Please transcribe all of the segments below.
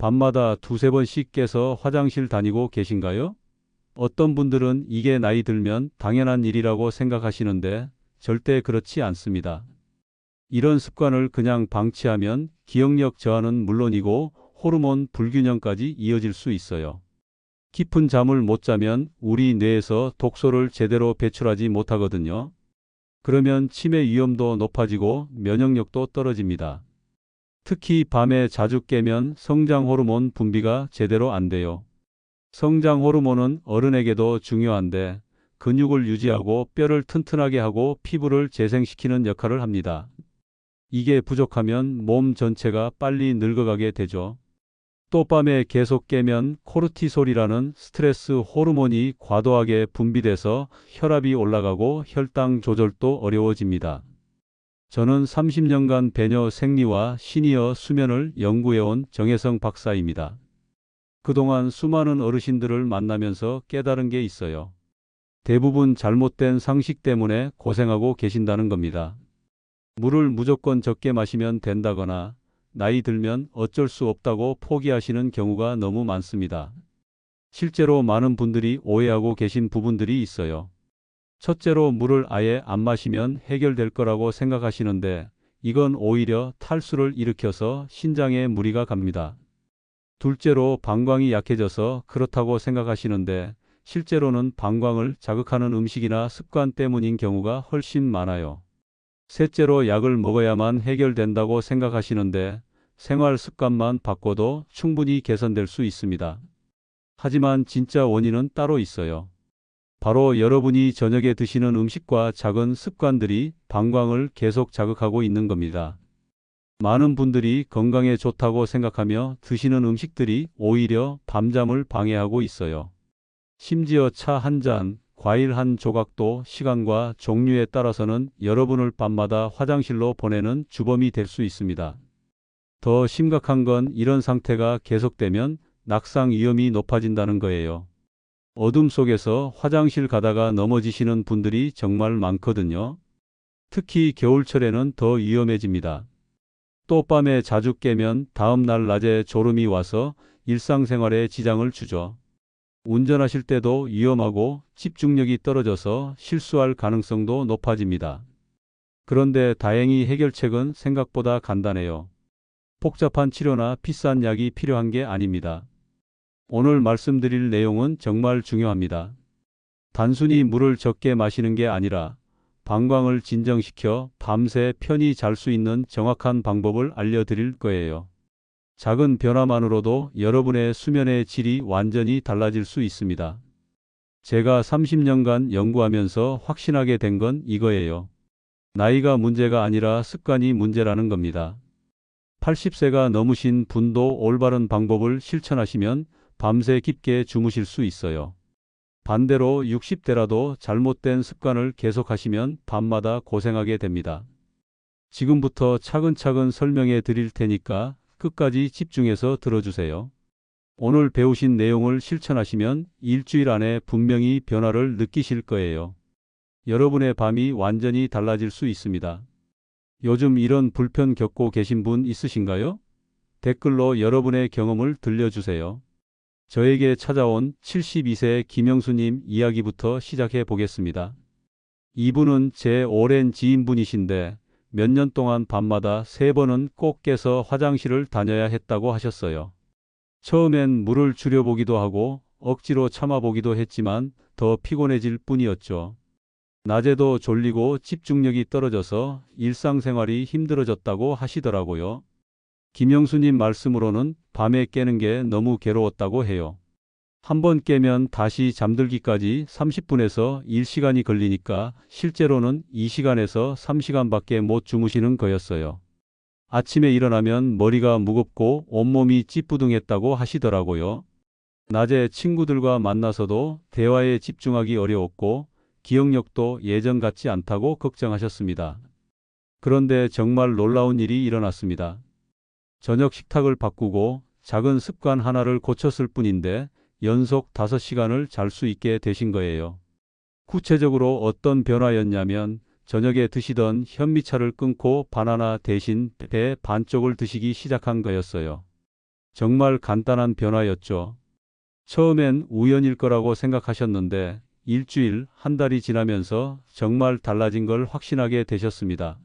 밤마다 두세 번씩 깨서 화장실 다니고 계신가요? 어떤 분들은 이게 나이 들면 당연한 일이라고 생각하시는데 절대 그렇지 않습니다. 이런 습관을 그냥 방치하면 기억력 저하는 물론이고 호르몬 불균형까지 이어질 수 있어요. 깊은 잠을 못 자면 우리 뇌에서 독소를 제대로 배출하지 못하거든요. 그러면 치매 위험도 높아지고 면역력도 떨어집니다. 특히 밤에 자주 깨면 성장 호르몬 분비가 제대로 안 돼요. 성장 호르몬은 어른에게도 중요한데 근육을 유지하고 뼈를 튼튼하게 하고 피부를 재생시키는 역할을 합니다. 이게 부족하면 몸 전체가 빨리 늙어가게 되죠. 또 밤에 계속 깨면 코르티솔이라는 스트레스 호르몬이 과도하게 분비돼서 혈압이 올라가고 혈당 조절도 어려워집니다. 저는 30년간 배녀 생리와 시니어 수면을 연구해온 정혜성 박사입니다. 그동안 수많은 어르신들을 만나면서 깨달은 게 있어요. 대부분 잘못된 상식 때문에 고생하고 계신다는 겁니다. 물을 무조건 적게 마시면 된다거나 나이 들면 어쩔 수 없다고 포기하시는 경우가 너무 많습니다. 실제로 많은 분들이 오해하고 계신 부분들이 있어요. 첫째로 물을 아예 안 마시면 해결될 거라고 생각하시는데 이건 오히려 탈수를 일으켜서 신장에 무리가 갑니다. 둘째로 방광이 약해져서 그렇다고 생각하시는데 실제로는 방광을 자극하는 음식이나 습관 때문인 경우가 훨씬 많아요. 셋째로 약을 먹어야만 해결된다고 생각하시는데 생활 습관만 바꿔도 충분히 개선될 수 있습니다. 하지만 진짜 원인은 따로 있어요. 바로 여러분이 저녁에 드시는 음식과 작은 습관들이 방광을 계속 자극하고 있는 겁니다. 많은 분들이 건강에 좋다고 생각하며 드시는 음식들이 오히려 밤잠을 방해하고 있어요. 심지어 차 한 잔, 과일 한 조각도 시간과 종류에 따라서는 여러분을 밤마다 화장실로 보내는 주범이 될 수 있습니다. 더 심각한 건 이런 상태가 계속되면 낙상 위험이 높아진다는 거예요. 어둠 속에서 화장실 가다가 넘어지시는 분들이 정말 많거든요. 특히 겨울철에는 더 위험해집니다. 또 밤에 자주 깨면 다음 날 낮에 졸음이 와서 일상생활에 지장을 주죠. 운전하실 때도 위험하고 집중력이 떨어져서 실수할 가능성도 높아집니다. 그런데 다행히 해결책은 생각보다 간단해요. 복잡한 치료나 비싼 약이 필요한 게 아닙니다. 오늘 말씀드릴 내용은 정말 중요합니다. 단순히 물을 적게 마시는 게 아니라 방광을 진정시켜 밤새 편히 잘 수 있는 정확한 방법을 알려드릴 거예요. 작은 변화만으로도 여러분의 수면의 질이 완전히 달라질 수 있습니다. 제가 30년간 연구하면서 확신하게 된 건 이거예요. 나이가 문제가 아니라 습관이 문제라는 겁니다. 80세가 넘으신 분도 올바른 방법을 실천하시면 밤새 깊게 주무실 수 있어요. 반대로 60대라도 잘못된 습관을 계속하시면 밤마다 고생하게 됩니다. 지금부터 차근차근 설명해 드릴 테니까 끝까지 집중해서 들어주세요. 오늘 배우신 내용을 실천하시면 일주일 안에 분명히 변화를 느끼실 거예요. 여러분의 밤이 완전히 달라질 수 있습니다. 요즘 이런 불편 겪고 계신 분 있으신가요? 댓글로 여러분의 경험을 들려주세요. 저에게 찾아온 72세 김영수님 이야기부터 시작해 보겠습니다. 이분은 제 오랜 지인분이신데 몇 년 동안 밤마다 세 번은 꼭 깨서 화장실을 다녀야 했다고 하셨어요. 처음엔 물을 줄여보기도 하고 억지로 참아보기도 했지만 더 피곤해질 뿐이었죠. 낮에도 졸리고 집중력이 떨어져서 일상생활이 힘들어졌다고 하시더라고요. 김영수님 말씀으로는 밤에 깨는 게 너무 괴로웠다고 해요. 한번 깨면 다시 잠들기까지 30분에서 1시간이 걸리니까 실제로는 2시간에서 3시간밖에 못 주무시는 거였어요. 아침에 일어나면 머리가 무겁고 온몸이 찌뿌둥했다고 하시더라고요. 낮에 친구들과 만나서도 대화에 집중하기 어려웠고 기억력도 예전 같지 않다고 걱정하셨습니다. 그런데 정말 놀라운 일이 일어났습니다. 저녁 식탁을 바꾸고 작은 습관 하나를 고쳤을 뿐인데 연속 5시간을 잘 수 있게 되신 거예요. 구체적으로 어떤 변화였냐면 저녁에 드시던 현미차를 끊고 바나나 대신 배 반쪽을 드시기 시작한 거였어요. 정말 간단한 변화였죠. 처음엔 우연일 거라고 생각하셨는데 일주일, 한 달이 지나면서 정말 달라진 걸 확신하게 되셨습니다.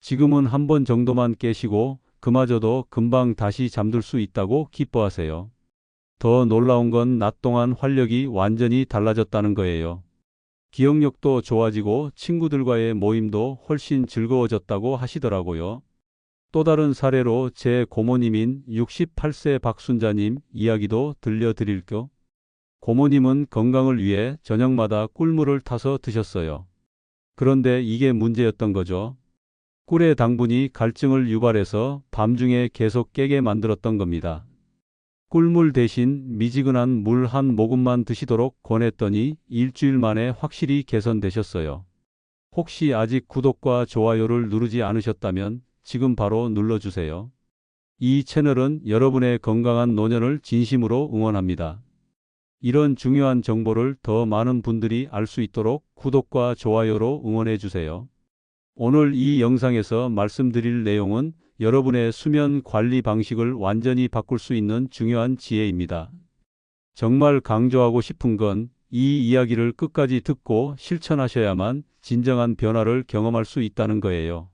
지금은 한 번 정도만 깨시고 그마저도 금방 다시 잠들 수 있다고 기뻐하세요. 더 놀라운 건 낮 동안 활력이 완전히 달라졌다는 거예요. 기억력도 좋아지고 친구들과의 모임도 훨씬 즐거워졌다고 하시더라고요. 또 다른 사례로 제 고모님인 68세 박순자님 이야기도 들려드릴게요. 고모님은 건강을 위해 저녁마다 꿀물을 타서 드셨어요. 그런데 이게 문제였던 거죠. 꿀의 당분이 갈증을 유발해서 밤중에 계속 깨게 만들었던 겁니다. 꿀물 대신 미지근한 물 한 모금만 드시도록 권했더니 일주일 만에 확실히 개선되셨어요. 혹시 아직 구독과 좋아요를 누르지 않으셨다면 지금 바로 눌러주세요. 이 채널은 여러분의 건강한 노년을 진심으로 응원합니다. 이런 중요한 정보를 더 많은 분들이 알 수 있도록 구독과 좋아요로 응원해 주세요. 오늘 이 영상에서 말씀드릴 내용은 여러분의 수면 관리 방식을 완전히 바꿀 수 있는 중요한 지혜입니다. 정말 강조하고 싶은 건 이 이야기를 끝까지 듣고 실천하셔야만 진정한 변화를 경험할 수 있다는 거예요.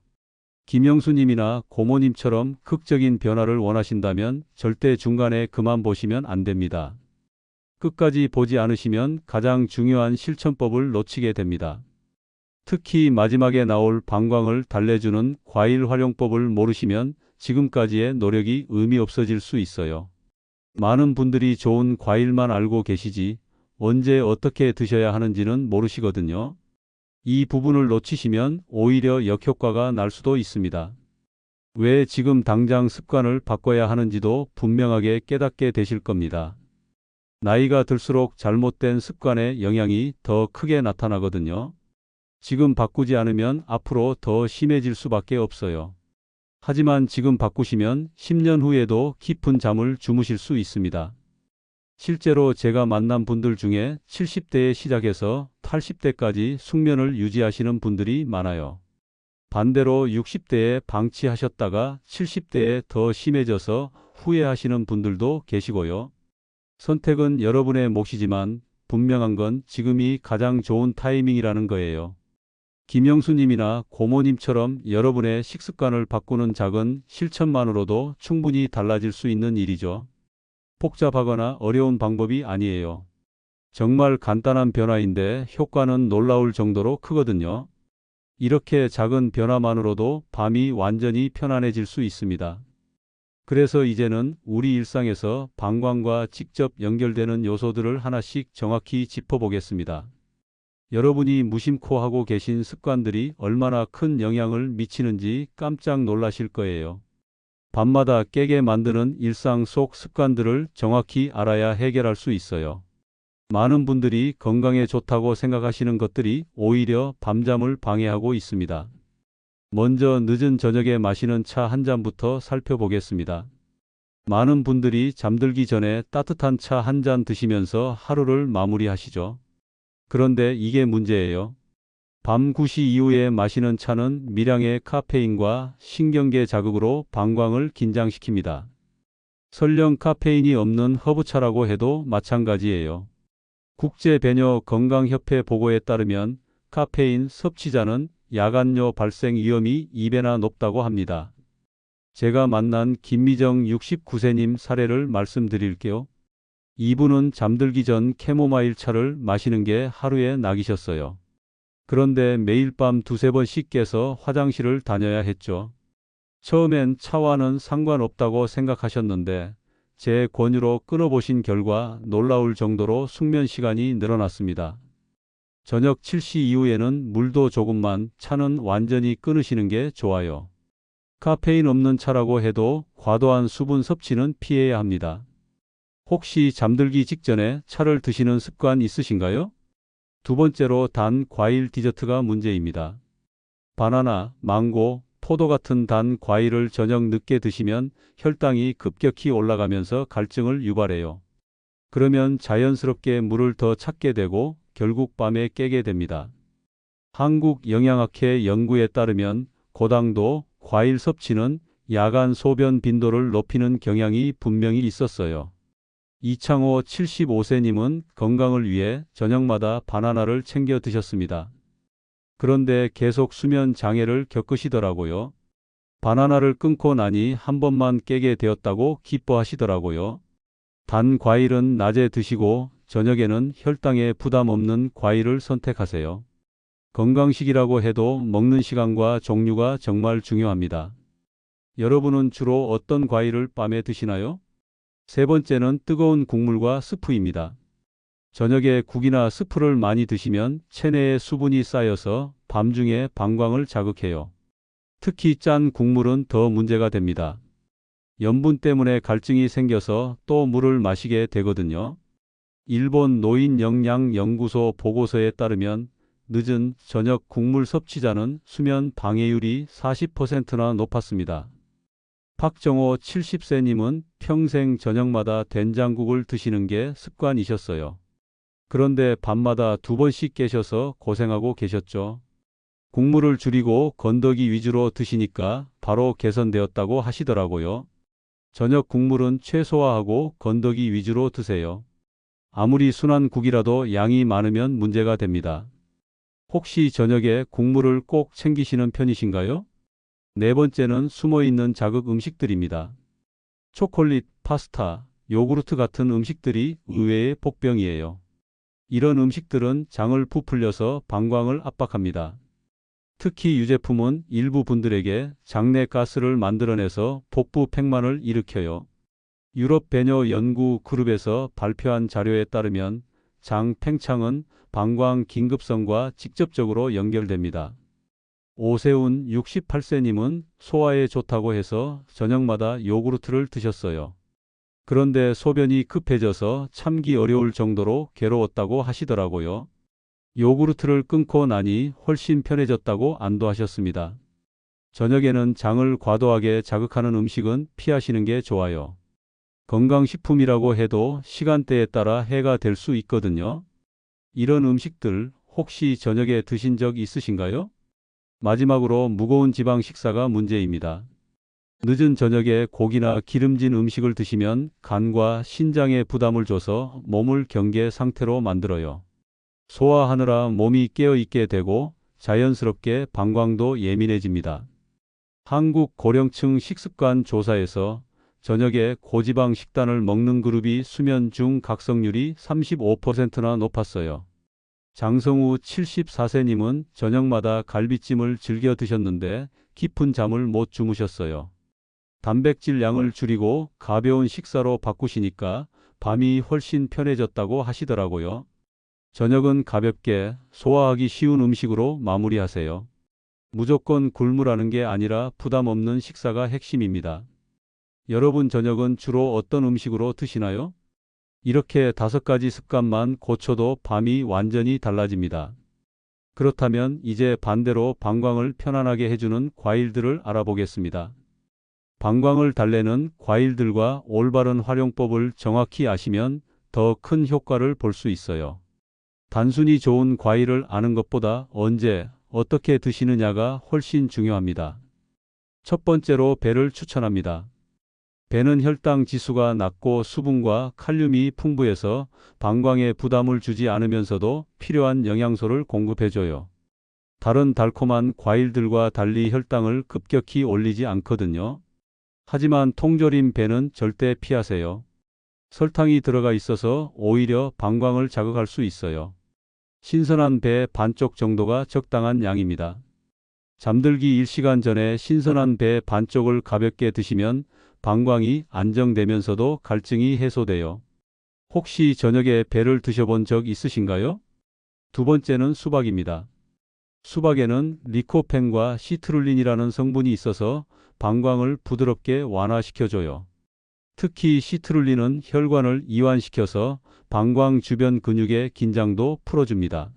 김영수님이나 고모님처럼 극적인 변화를 원하신다면 절대 중간에 그만 보시면 안 됩니다. 끝까지 보지 않으시면 가장 중요한 실천법을 놓치게 됩니다. 특히 마지막에 나올 방광을 달래주는 과일 활용법을 모르시면 지금까지의 노력이 의미 없어질 수 있어요. 많은 분들이 좋은 과일만 알고 계시지 언제 어떻게 드셔야 하는지는 모르시거든요. 이 부분을 놓치시면 오히려 역효과가 날 수도 있습니다. 왜 지금 당장 습관을 바꿔야 하는지도 분명하게 깨닫게 되실 겁니다. 나이가 들수록 잘못된 습관의 영향이 더 크게 나타나거든요. 지금 바꾸지 않으면 앞으로 더 심해질 수밖에 없어요. 하지만 지금 바꾸시면 10년 후에도 깊은 잠을 주무실 수 있습니다. 실제로 제가 만난 분들 중에 70대에 시작해서 80대까지 숙면을 유지하시는 분들이 많아요. 반대로 60대에 방치하셨다가 70대에 더 심해져서 후회하시는 분들도 계시고요. 선택은 여러분의 몫이지만 분명한 건 지금이 가장 좋은 타이밍이라는 거예요. 김영수님이나 고모님처럼 여러분의 식습관을 바꾸는 작은 실천만으로도 충분히 달라질 수 있는 일이죠. 복잡하거나 어려운 방법이 아니에요. 정말 간단한 변화인데 효과는 놀라울 정도로 크거든요. 이렇게 작은 변화만으로도 밤이 완전히 편안해질 수 있습니다. 그래서 이제는 우리 일상에서 방광과 직접 연결되는 요소들을 하나씩 정확히 짚어보겠습니다. 여러분이 무심코 하고 계신 습관들이 얼마나 큰 영향을 미치는지 깜짝 놀라실 거예요. 밤마다 깨게 만드는 일상 속 습관들을 정확히 알아야 해결할 수 있어요. 많은 분들이 건강에 좋다고 생각하시는 것들이 오히려 밤잠을 방해하고 있습니다. 먼저 늦은 저녁에 마시는 차 한 잔부터 살펴보겠습니다. 많은 분들이 잠들기 전에 따뜻한 차 한 잔 드시면서 하루를 마무리하시죠. 그런데 이게 문제예요. 밤 9시 이후에 마시는 차는 미량의 카페인과 신경계 자극으로 방광을 긴장시킵니다. 설령 카페인이 없는 허브차라고 해도 마찬가지예요. 국제배뇨 건강협회 보고에 따르면 카페인 섭취자는 야간뇨 발생 위험이 2배나 높다고 합니다. 제가 만난 김미정 69세님 사례를 말씀드릴게요. 이분은 잠들기 전 캐모마일 차를 마시는 게 하루에 낙이셨어요. 그런데 매일 밤 두세 번씩 깨서 화장실을 다녀야 했죠. 처음엔 차와는 상관없다고 생각하셨는데 제 권유로 끊어보신 결과 놀라울 정도로 숙면 시간이 늘어났습니다. 저녁 7시 이후에는 물도 조금만 차는 완전히 끊으시는 게 좋아요. 카페인 없는 차라고 해도 과도한 수분 섭취는 피해야 합니다. 혹시 잠들기 직전에 차를 드시는 습관 있으신가요? 두 번째로 단 과일 디저트가 문제입니다. 바나나, 망고, 포도 같은 단 과일을 저녁 늦게 드시면 혈당이 급격히 올라가면서 갈증을 유발해요. 그러면 자연스럽게 물을 더 찾게 되고 결국 밤에 깨게 됩니다. 한국 영양학회 연구에 따르면 고당도 과일 섭취는 야간 소변 빈도를 높이는 경향이 분명히 있었어요. 이창호 75세님은 건강을 위해 저녁마다 바나나를 챙겨 드셨습니다. 그런데 계속 수면 장애를 겪으시더라고요. 바나나를 끊고 나니 한 번만 깨게 되었다고 기뻐하시더라고요. 단 과일은 낮에 드시고 저녁에는 혈당에 부담 없는 과일을 선택하세요. 건강식이라고 해도 먹는 시간과 종류가 정말 중요합니다. 여러분은 주로 어떤 과일을 밤에 드시나요? 세 번째는 뜨거운 국물과 스프입니다. 저녁에 국이나 스프를 많이 드시면 체내에 수분이 쌓여서 밤중에 방광을 자극해요. 특히 짠 국물은 더 문제가 됩니다. 염분 때문에 갈증이 생겨서 또 물을 마시게 되거든요. 일본 노인 영양 연구소 보고서에 따르면 늦은 저녁 국물 섭취자는 수면 방해율이 40%나 높았습니다. 박정호 70세님은 평생 저녁마다 된장국을 드시는 게 습관이셨어요. 그런데 밤마다 두 번씩 깨셔서 고생하고 계셨죠. 국물을 줄이고 건더기 위주로 드시니까 바로 개선되었다고 하시더라고요. 저녁 국물은 최소화하고 건더기 위주로 드세요. 아무리 순한 국이라도 양이 많으면 문제가 됩니다. 혹시 저녁에 국물을 꼭 챙기시는 편이신가요? 네 번째는 숨어 있는 자극 음식들입니다. 초콜릿, 파스타, 요구르트 같은 음식들이 의외의 복병이에요. 이런 음식들은 장을 부풀려서 방광을 압박합니다. 특히 유제품은 일부 분들에게 장내 가스를 만들어내서 복부 팽만을 일으켜요. 유럽 배뇨 연구 그룹에서 발표한 자료에 따르면 장 팽창은 방광 긴급성과 직접적으로 연결됩니다. 오세훈 68세님은 소화에 좋다고 해서 저녁마다 요구르트를 드셨어요. 그런데 소변이 급해져서 참기 어려울 정도로 괴로웠다고 하시더라고요. 요구르트를 끊고 나니 훨씬 편해졌다고 안도하셨습니다. 저녁에는 장을 과도하게 자극하는 음식은 피하시는 게 좋아요. 건강식품이라고 해도 시간대에 따라 해가 될 수 있거든요. 이런 음식들 혹시 저녁에 드신 적 있으신가요? 마지막으로 무거운 지방 식사가 문제입니다. 늦은 저녁에 고기나 기름진 음식을 드시면 간과 신장에 부담을 줘서 몸을 경계 상태로 만들어요. 소화하느라 몸이 깨어 있게 되고 자연스럽게 방광도 예민해집니다. 한국 고령층 식습관 조사에서 저녁에 고지방 식단을 먹는 그룹이 수면 중 각성률이 35%나 높았어요. 장성우 74세님은 저녁마다 갈비찜을 즐겨 드셨는데 깊은 잠을 못 주무셨어요. 단백질 양을 줄이고 가벼운 식사로 바꾸시니까 밤이 훨씬 편해졌다고 하시더라고요. 저녁은 가볍게 소화하기 쉬운 음식으로 마무리하세요. 무조건 굶으라는 게 아니라 부담 없는 식사가 핵심입니다. 여러분 저녁은 주로 어떤 음식으로 드시나요? 이렇게 다섯 가지 습관만 고쳐도 밤이 완전히 달라집니다. 그렇다면 이제 반대로 방광을 편안하게 해주는 과일들을 알아보겠습니다. 방광을 달래는 과일들과 올바른 활용법을 정확히 아시면 더 큰 효과를 볼 수 있어요. 단순히 좋은 과일을 아는 것보다 언제, 어떻게 드시느냐가 훨씬 중요합니다. 첫 번째로 배를 추천합니다. 배는 혈당 지수가 낮고 수분과 칼륨이 풍부해서 방광에 부담을 주지 않으면서도 필요한 영양소를 공급해줘요. 다른 달콤한 과일들과 달리 혈당을 급격히 올리지 않거든요. 하지만 통조림 배는 절대 피하세요. 설탕이 들어가 있어서 오히려 방광을 자극할 수 있어요. 신선한 배 반쪽 정도가 적당한 양입니다. 잠들기 1시간 전에 신선한 배 반쪽을 가볍게 드시면 방광이 안정되면서도 갈증이 해소돼요. 혹시 저녁에 배를 드셔본 적 있으신가요? 두 번째는 수박입니다. 수박에는 리코펜과 시트룰린이라는 성분이 있어서 방광을 부드럽게 완화시켜줘요. 특히 시트룰린은 혈관을 이완시켜서 방광 주변 근육의 긴장도 풀어줍니다.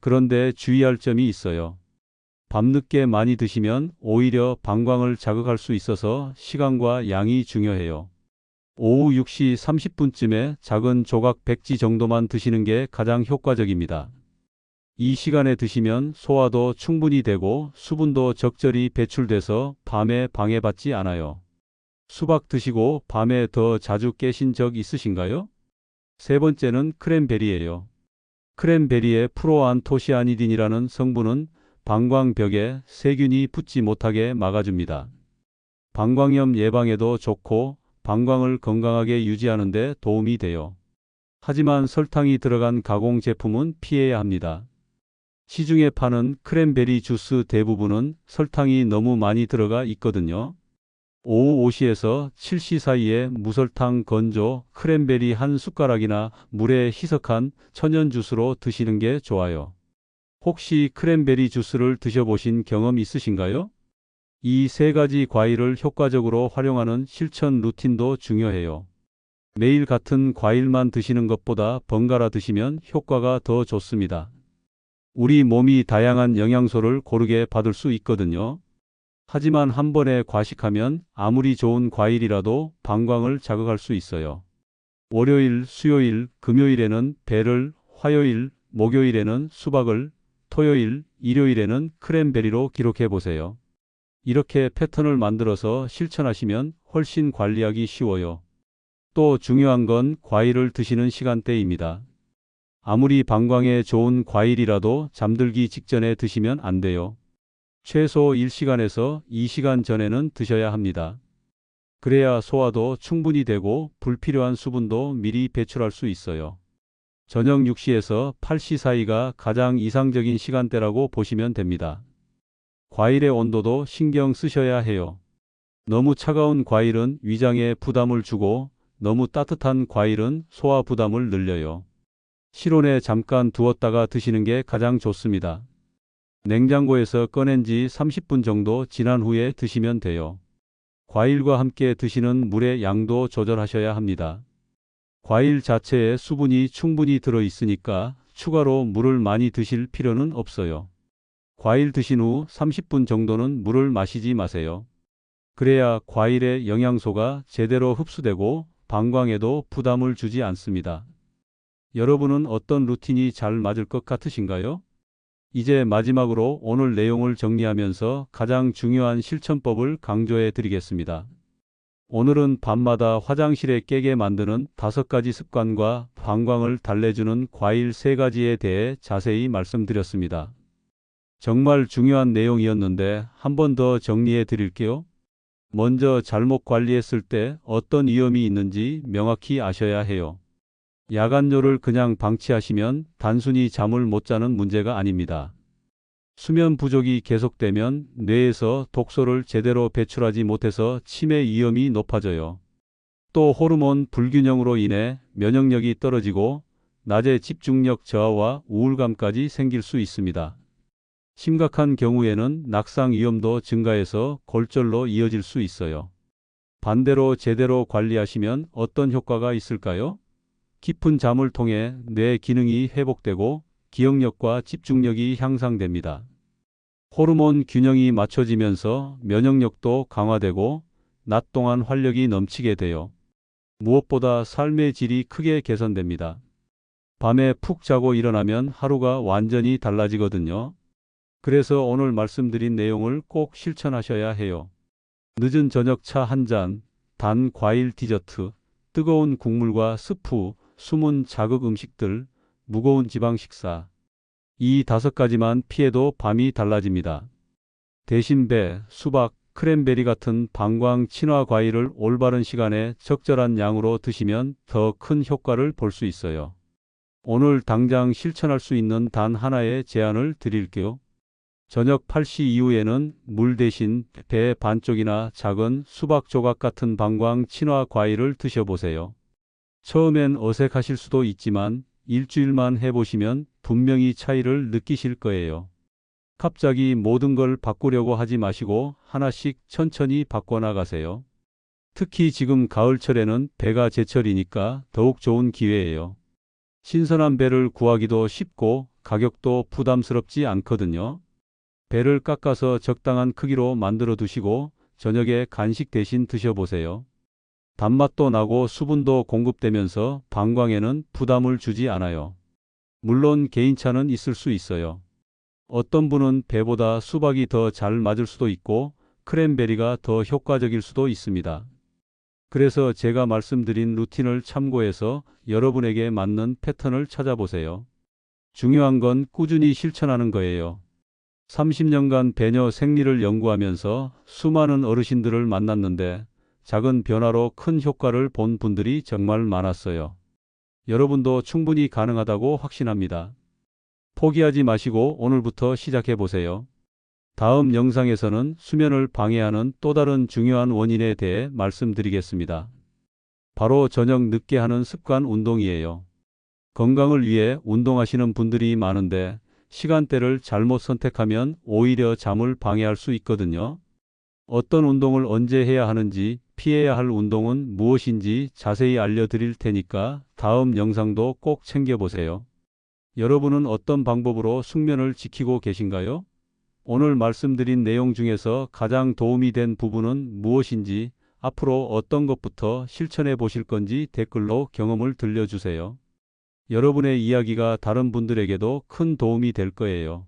그런데 주의할 점이 있어요. 밤늦게 많이 드시면 오히려 방광을 자극할 수 있어서 시간과 양이 중요해요. 오후 6시 30분쯤에 작은 조각 백지 정도만 드시는 게 가장 효과적입니다. 이 시간에 드시면 소화도 충분히 되고 수분도 적절히 배출돼서 밤에 방해받지 않아요. 수박 드시고 밤에 더 자주 깨신 적 있으신가요? 세 번째는 크랜베리예요. 크랜베리의 프로안토시아니딘이라는 성분은 방광벽에 세균이 붙지 못하게 막아줍니다. 방광염 예방에도 좋고 방광을 건강하게 유지하는 데 도움이 돼요. 하지만 설탕이 들어간 가공 제품은 피해야 합니다. 시중에 파는 크랜베리 주스 대부분은 설탕이 너무 많이 들어가 있거든요. 오후 5시에서 7시 사이에 무설탕 건조 크랜베리 한 숟가락이나 물에 희석한 천연 주스로 드시는 게 좋아요. 혹시 크랜베리 주스를 드셔보신 경험 있으신가요? 이 세 가지 과일을 효과적으로 활용하는 실천 루틴도 중요해요. 매일 같은 과일만 드시는 것보다 번갈아 드시면 효과가 더 좋습니다. 우리 몸이 다양한 영양소를 고르게 받을 수 있거든요. 하지만 한 번에 과식하면 아무리 좋은 과일이라도 방광을 자극할 수 있어요. 월요일, 수요일, 금요일에는 배를, 화요일, 목요일에는 수박을, 토요일, 일요일에는 크랜베리로 기록해 보세요. 이렇게 패턴을 만들어서 실천하시면 훨씬 관리하기 쉬워요. 또 중요한 건 과일을 드시는 시간대입니다. 아무리 방광에 좋은 과일이라도 잠들기 직전에 드시면 안 돼요. 최소 1시간에서 2시간 전에는 드셔야 합니다. 그래야 소화도 충분히 되고 불필요한 수분도 미리 배출할 수 있어요. 저녁 6시에서 8시 사이가 가장 이상적인 시간대라고 보시면 됩니다. 과일의 온도도 신경 쓰셔야 해요. 너무 차가운 과일은 위장에 부담을 주고 너무 따뜻한 과일은 소화 부담을 늘려요. 실온에 잠깐 두었다가 드시는 게 가장 좋습니다. 냉장고에서 꺼낸 지 30분 정도 지난 후에 드시면 돼요. 과일과 함께 드시는 물의 양도 조절하셔야 합니다. 과일 자체에 수분이 충분히 들어 있으니까 추가로 물을 많이 드실 필요는 없어요. 과일 드신 후 30분 정도는 물을 마시지 마세요. 그래야 과일의 영양소가 제대로 흡수되고 방광에도 부담을 주지 않습니다. 여러분은 어떤 루틴이 잘 맞을 것 같으신가요? 이제 마지막으로 오늘 내용을 정리하면서 가장 중요한 실천법을 강조해 드리겠습니다. 오늘은 밤마다 화장실에 깨게 만드는 다섯 가지 습관과 방광을 달래주는 과일 세 가지에 대해 자세히 말씀드렸습니다. 정말 중요한 내용이었는데 한 번 더 정리해 드릴게요. 먼저 잘못 관리했을 때 어떤 위험이 있는지 명확히 아셔야 해요. 야간뇨를 그냥 방치하시면 단순히 잠을 못 자는 문제가 아닙니다. 수면 부족이 계속되면 뇌에서 독소를 제대로 배출하지 못해서 치매 위험이 높아져요. 또 호르몬 불균형으로 인해 면역력이 떨어지고 낮에 집중력 저하와 우울감까지 생길 수 있습니다. 심각한 경우에는 낙상 위험도 증가해서 골절로 이어질 수 있어요. 반대로 제대로 관리하시면 어떤 효과가 있을까요? 깊은 잠을 통해 뇌 기능이 회복되고 기억력과 집중력이 향상됩니다. 호르몬 균형이 맞춰지면서 면역력도 강화되고 낮 동안 활력이 넘치게 돼요. 무엇보다 삶의 질이 크게 개선됩니다. 밤에 푹 자고 일어나면 하루가 완전히 달라지거든요. 그래서 오늘 말씀드린 내용을 꼭 실천하셔야 해요. 늦은 저녁 차 한 잔, 단 과일 디저트, 뜨거운 국물과 스프, 숨은 자극 음식들, 무거운 지방 식사. 이 다섯 가지만 피해도 밤이 달라집니다. 대신 배, 수박, 크랜베리 같은 방광 친화 과일을 올바른 시간에 적절한 양으로 드시면 더 큰 효과를 볼 수 있어요. 오늘 당장 실천할 수 있는 단 하나의 제안을 드릴게요. 저녁 8시 이후에는 물 대신 배 반쪽이나 작은 수박 조각 같은 방광 친화 과일을 드셔보세요. 처음엔 어색하실 수도 있지만 일주일만 해보시면 분명히 차이를 느끼실 거예요. 갑자기 모든 걸 바꾸려고 하지 마시고 하나씩 천천히 바꿔나가세요. 특히 지금 가을철에는 배가 제철이니까 더욱 좋은 기회예요. 신선한 배를 구하기도 쉽고 가격도 부담스럽지 않거든요. 배를 깎아서 적당한 크기로 만들어 두시고 저녁에 간식 대신 드셔보세요. 단맛도 나고 수분도 공급되면서 방광에는 부담을 주지 않아요. 물론 개인차는 있을 수 있어요. 어떤 분은 배보다 수박이 더 잘 맞을 수도 있고 크랜베리가 더 효과적일 수도 있습니다. 그래서 제가 말씀드린 루틴을 참고해서 여러분에게 맞는 패턴을 찾아보세요. 중요한 건 꾸준히 실천하는 거예요. 30년간 배녀 생리를 연구하면서 수많은 어르신들을 만났는데 작은 변화로 큰 효과를 본 분들이 정말 많았어요. 여러분도 충분히 가능하다고 확신합니다. 포기하지 마시고 오늘부터 시작해 보세요. 다음 영상에서는 수면을 방해하는 또 다른 중요한 원인에 대해 말씀드리겠습니다. 바로 저녁 늦게 하는 습관 운동이에요. 건강을 위해 운동하시는 분들이 많은데 시간대를 잘못 선택하면 오히려 잠을 방해할 수 있거든요. 어떤 운동을 언제 해야 하는지, 피해야 할 운동은 무엇인지 자세히 알려드릴 테니까 다음 영상도 꼭 챙겨보세요. 여러분은 어떤 방법으로 숙면을 지키고 계신가요? 오늘 말씀드린 내용 중에서 가장 도움이 된 부분은 무엇인지, 앞으로 어떤 것부터 실천해 보실 건지 댓글로 경험을 들려주세요. 여러분의 이야기가 다른 분들에게도 큰 도움이 될 거예요.